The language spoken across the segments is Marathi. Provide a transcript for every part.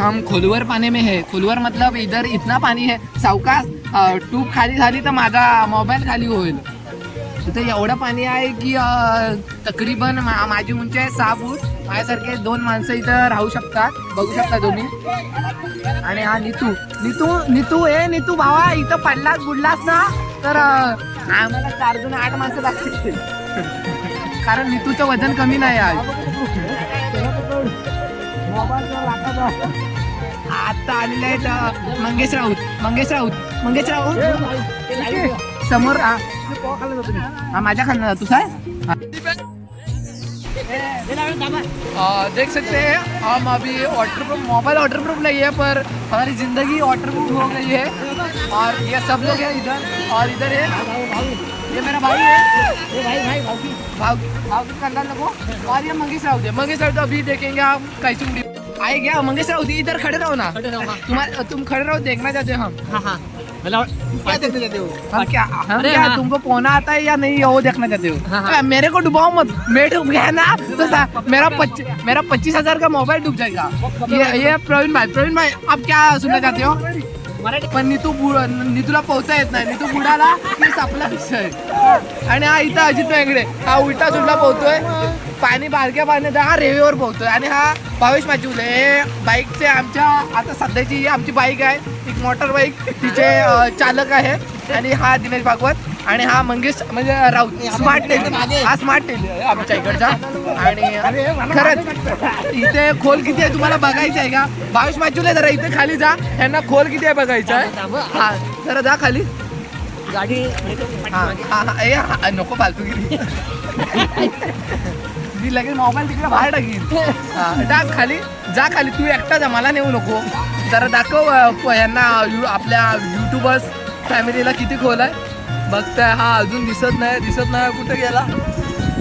हम खोलवर पाणी में है खोलवर मतलब इधर इतना पाणी है। सावकाश ट्यूब खाली झाली तर माझा मोबाईल खाली होईल. तिथे एवढं पाणी आहे की तकरीबन माझी उंची आहे सहा फूट. माझ्यासारखे दोन माणसं इथं राहू शकतात. बघू शकता तुम्ही. आणि हा नितू. नितू नितू ए नितू भावा इथं पडलास बुडलास ना तर आम्हाला चार जण आठ माणसं लागतील. कारण नितूचं वजन कमी नाही आज. आता आलेले आहेत मंगेश राऊत. मंगेश राऊत. मंगेश राऊत. समोर आ- हा माझ्या खाली जातो साहेब. देख सकते हैं हम अभी waterproof mobile waterproof नहीं है पर हमारी ज़िंदगी वाटर प्रूफ हो गई है। और ये सब लोग हैं इधर और इधर है ये मेरा भाई है। भाव भाव के कंधा लगो। और ये मंगेश राउत है। मंगेश राउत अभी देखेंगे आप कैसी आए क्या? मंगेश राउत इधर खड़े रहो ना। तुम्हारे तुम खड़े रहो देखना चाहते हो हम। क्या देखने जाते हो? हम क्या हम अरे क्या हाँ। तुमको पोना आता है या नहीं ये वो देखना चाहते हो? हाँ, हाँ। अरे, मेरे को डुबाओ मत। मैं डूब गया ना तो सा- मेरा पच्चीस मेरा पच्चीस हजार का मोबाइल डूब जाएगा। ये ये प्रवीण भाई प्रवीण भाई अब क्या सुनना चाहते हो? पण नीतू बुड नीतूला पोहता येत नाही. नीतू बुडाला की आपला विषय आणि हा इथं अजित वेगळे. हा उलटा सुलटा पोहतोय. पाणी बारक्या पाण्यात हा रेवेवर पोहतोय आणि हा भावेश माचिवले हे बाईकचे आमच्या आता सध्याची ही आमची बाईक आहे. एक मोटर बाईक तिचे चालक आहे. आणि हा दिनेश भागवत आणि हा मंगेश म्हणजे राऊत. स्मार्ट टेल हा स्मार्ट टेल आमच्या इकडचा. आणि खरंच इथे खोल किती आहे तुम्हाला बघायचं आहे का? भावेश माचिवले जरा इथे खाली जा. यांना खोल किती आहे बघायचं आहे? हा जरा जा खाली. गाडी नको फालतूगिरी मी लगेच मोबाईल तिकडे बाहेर टाकीन हा, टाक खाली जा खाली तू एकटा जा मला नेऊ नको. जरा दाखव यांना यू- आपल्या युट्यूबर्स फॅमिलीला किती खोल आहे. बघताय हा अजून दिसत नाही दिसत नाही कुठे गेला?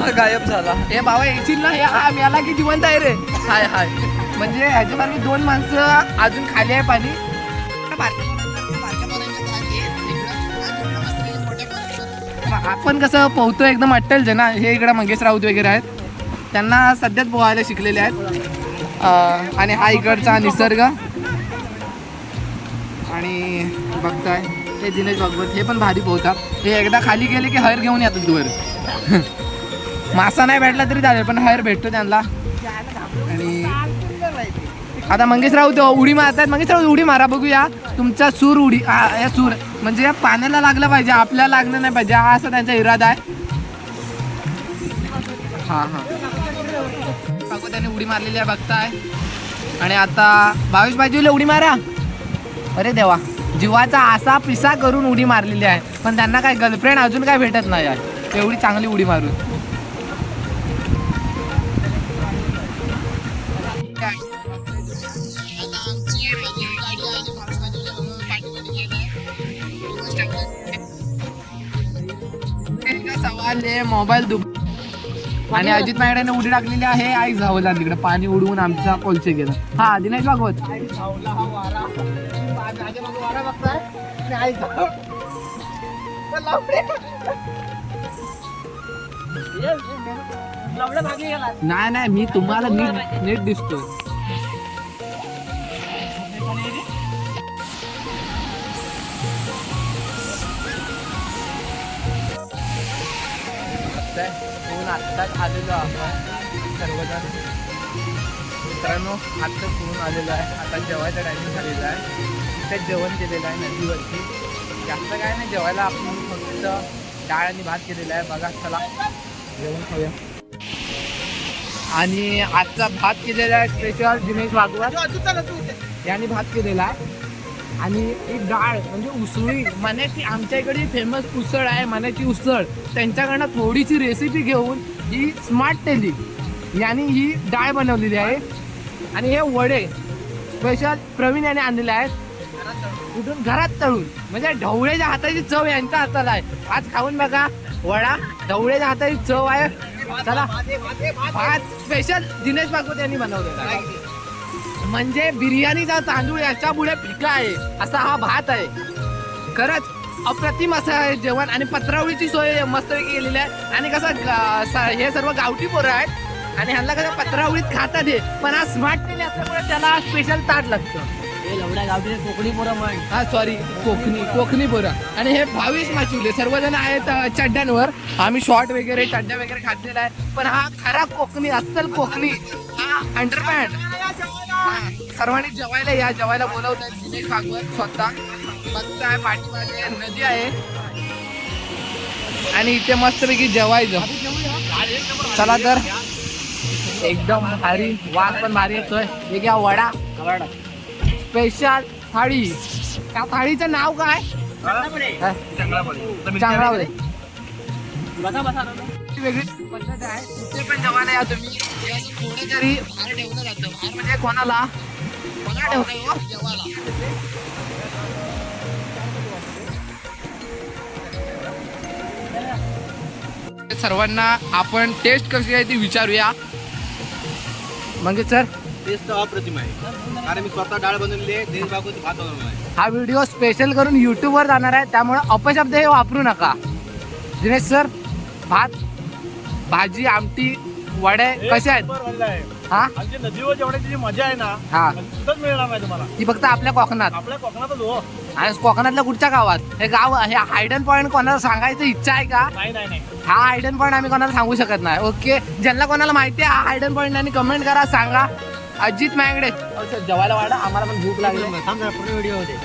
हा गायब झाला. हे बाबा येशील ना? हे हा मेला की जिवंत आहे रे. हाय हाय. म्हणजे ह्याच्यामध्ये दोन माणसं अजून खाली आहे पाणी. आपण कसं पोहतो एकदम अट्टल ना हे इकडे मंगेश राऊत वगैरे आहेत. त्यांना सध्याच पोहायला शिकलेले आहेत. आणि हा इकडचा निसर्ग. आणि बघताय हे दिनेश भागवत हे पण भारी पोहतात. हे एकदा खाली गेले की हर घेऊन येतात वर. मासा नाही भेटला तरी चालेल पण हर भेटतो त्यांना. आणि आता मंगेशराव उडी मारतात मंगेशराव उडी मारा बघूया. तुमचा सूर उडी आ, या सूर म्हणजे या पाण्याला लागलं पाहिजे आपल्याला लागलं नाही पाहिजे हा असा त्यांचा इरादा आहे. हां हां. त्याने उडी मारलेली आहे बघताय. आणि आता बावीस बाजूला उडी मारा. अरे देवा जीवाचा असा पिसा करून उडी मारलेली आहे. पण त्यांना काय गर्लफ्रेंड अजून काय भेटत नाही आहे. एवढी चांगली उडी मारून. सवाल आहे मोबाईल दुब आणि अजित नायडाने उडी टाकलेली आहे. आई झावला तिकडे. पाणी उडवून आमचा कोलचे गेला. हा दिनेश भागवत. नाही नाही मी तुम्हाला नीट नीट दिसतोय. आत्ताच आलेलो आपण सर्वजण. मित्रांनो आत्ताच फिरून आलेलो आहे. आता जेवायचा टायमिंग झालेला आहे. इथे जेवण केलेलं आहे नदीवरती. जास्त काय नाही जेवायला आपण फक्त डाळ आणि भात केलेला आहे. बघा चला जेवण खाऊया आणि आजचा भात केलेला आहे स्पेशल दिनेश भागवत यांनी भात केलेला. आहे आणि एक डाळ म्हणजे उसळी. मण्याची आमच्या इकडे फेमस उसळ आहे मण्याची उसळ. त्यांच्याकडनं थोडीशी रेसिपी घेऊन ही स्मार्ट टेली यांनी ही डाळ बनवलेली आहे. आणि हे वडे स्पेशल प्रवीण याने आणलेले आहेत. कुठून? घरात तळून. म्हणजे ढवळेच्या हाताची चव यांच्या हाताला आहे. आज खाऊन बघा. वडा ढवळेच्या हाताची चव आहे. चला. भात स्पेशल दिनेश भागवत यांनी बनवलेला आहे. म्हणजे बिर्याणीचा तांदूळ याच्यापुढे फिका आहे असा हा भात आहे. खरंच अप्रतिम असं आहे जेवण आणि पत्रावळीची सोय मस्त केलेली आहे. आणि कसं हे सर्व गावठी पोरं आहेत आणि ह्यांना कसं पत्रावळीत खाता दे पण हा स्मार्ट टीव्ही असल्यामुळे त्याला स्पेशल ताट लागतं. हे कोकणी पोरं हा सॉरी कोकणी कोकणी बोरा आणि हे भावेश माचुले सर्वजण आहेत चड्ड्यांवर. आम्ही शॉर्ट वगैरे चड्ड्या वगैरे खाल्लेला आहे. पण हा खरा कोकणी अस्सल कोकणी हा अंडरपॅन्ट सर्वांनी जेवायला या जेवायला बोलवत आहेत दिनेश भागवत स्वतः. बघताय पाठीमागे नदी आहे. आणि इथे मस्तपैकी जेवायचं. चला तर. एकदम भारी वास पण भारी येतोय. हे घ्या वडा. स्पेशल थाळी. त्या थाळीचं नाव काय? चांगलावले बसा बसा. ती वेगळी. पद्धत आहे. कुठे पण जेवायला या तुम्ही. थोडं तरी बाहेर ठेवलं जातं. बाहेर म्हणजे कोणाला? कोणाला ठेवलं हो जेवायला सर्वांना आपण टेस्ट कशी आहे ती विचारूया. म्हणजे सर. टेस्ट अप्रतिम आहे. कारण मी स्वतः डाळ बनवलेली भात बनवला आहे. हा व्हिडिओ स्पेशल करून युट्यूबवर जाणार आहे त्यामुळे अपशब्द हे वापरू नका. दिनेश सर भात भाजी आमटी वडे कसे आहेत? हा? नदीवर मजा आहे ना हा. सुद्धाच मिळणार नाही तुम्हाला. ती फक्त आपल्या कोकणात. आपल्या कोकणातच हो. आणि कोकणातल्या कुठच्या गावात? हे गाव हे हायडन पॉईंट कोणाला सांगायचं इच्छा आहे का? नाही नाही नाही. हा हायडन पॉईंट आम्ही कोणाला सांगू शकत नाही. ओके? ज्यांना कोणाला माहिती आहे हा हायडन पॉईंट आणि कमेंट करा सांगा. अजित मॅंगडे. जेवायला वाढा आम्हाला पण भूक लागली. व्हिडिओ होते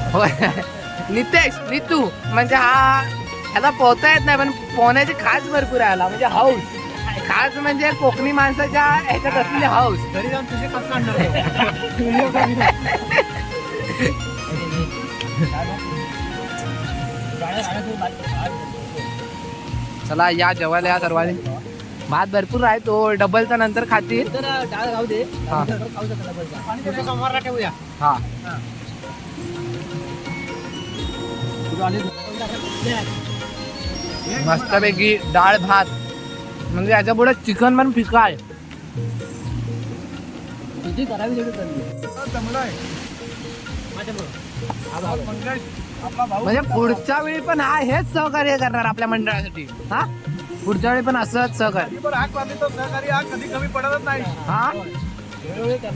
होय. नितेश नितू म्हणजे हा ह्याला पोहता येत नाही पण पोहण्याची खास भरपूर आहे ह्याला म्हणजे हाऊस. खास म्हणजे कोकणी माणसाच्या ह्याच्यात असलेली हाऊस. घरी जाऊन तुझे कसं काढणार चला या जेवायला या सर्वांनी. भात भरपूर आहे तो. डबलचा नंतर खातील. हा. मस्तपैकी डाळ भात. म्हणजे याच्यापुढे चिकन पण फिका आहे तुझी करावी म्हणजे पुढच्या वेळी पण हा हेच सहकार्य करणार आपल्या मंडळासाठी. हा? पुढच्या वेळी पण असंच सहकार्य. हा?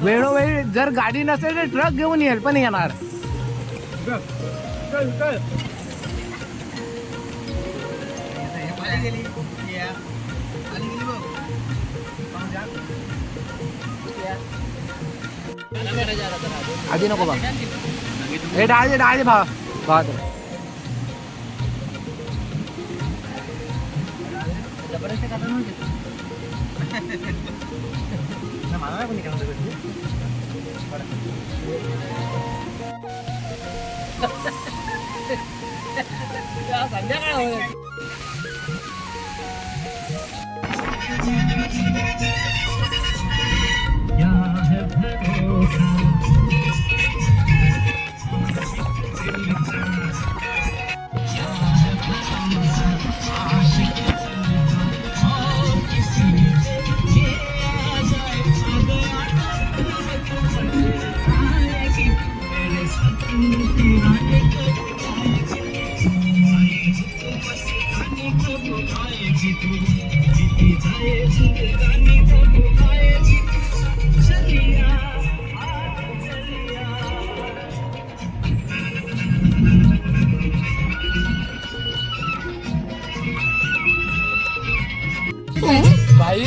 वेळोवेळी जर गाडी नसेल तर ट्रक घेऊन येईल पण येणार. आधी. नको बघ हे डाळ दे डाळ दे भावा. भावा दे. जबरदस्त खाता म्हणजे मला नाही कोणी खाऊ संध्याकाळ होईल भाई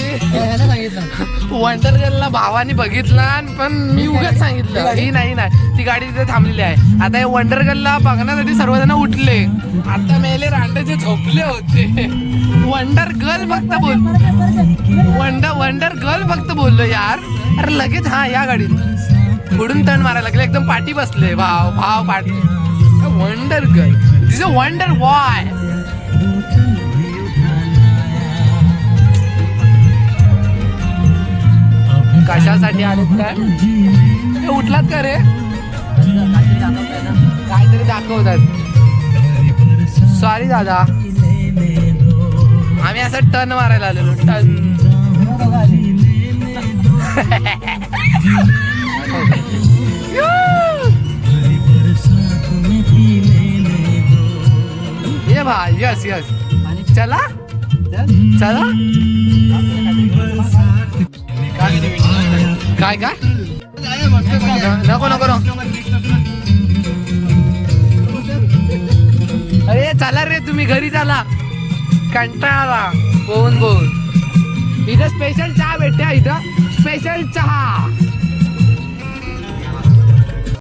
सांगितलं वंडर गर्लला भावाने बघितला पण मी उगाच सांगितलं. ही नाही नाही. ती गाडी तिथे थांबलेली आहे. आता हे वंडर गर्लला बघण्यासाठी सर्वजण उठले. आता मेले रांडेचे झोपले होते. वंडर गर्ल फक्त बोल. वंडर वंडर गर्ल फक्त बोललो यार. अरे लगेच हा या गाडीत. पुढून तण मारायला लागले. एकदम पाठी बसले. भाव भाव पाठी. Wonder girl a wonder boy कशासाठी आलेत काय? ते उठलात का रे? काहीतरी दाखवतात. सॉरी दादा. आम्ही असं टन मारायला आलेलो टन. ये भाई यस यस. चला. चला. काय काय नको नको अरे चला रे तुम्ही घरी चला. कंटाळा. बोन बोन इथं स्पेशल चहा भेटते इथं. स्पेशल चहा.